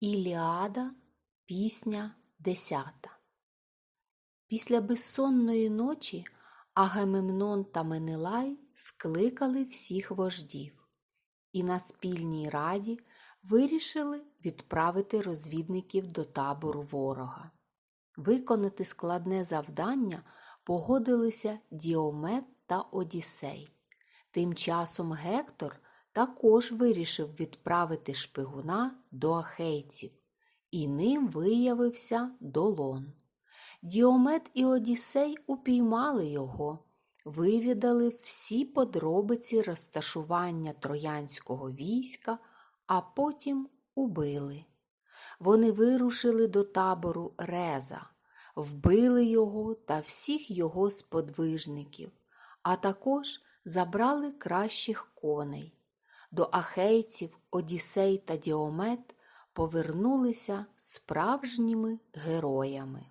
Іліада, пісня десята. Після безсонної ночі Агамемнон та Менелай скликали всіх вождів і на спільній раді вирішили відправити розвідників до табору ворога. Виконати складне завдання погодилися Діомет та Одіссей. Тим часом Гектор також вирішив відправити шпигуна до ахейців, і ним виявився Долон. Діомет і Одіссей упіймали його, вивідали всі подробиці розташування троянського війська, а потім убили. Вони вирушили до табору Реза, вбили його та всіх його сподвижників, а також забрали кращих коней. До ахейців Одіссей та Діомет повернулися справжніми героями.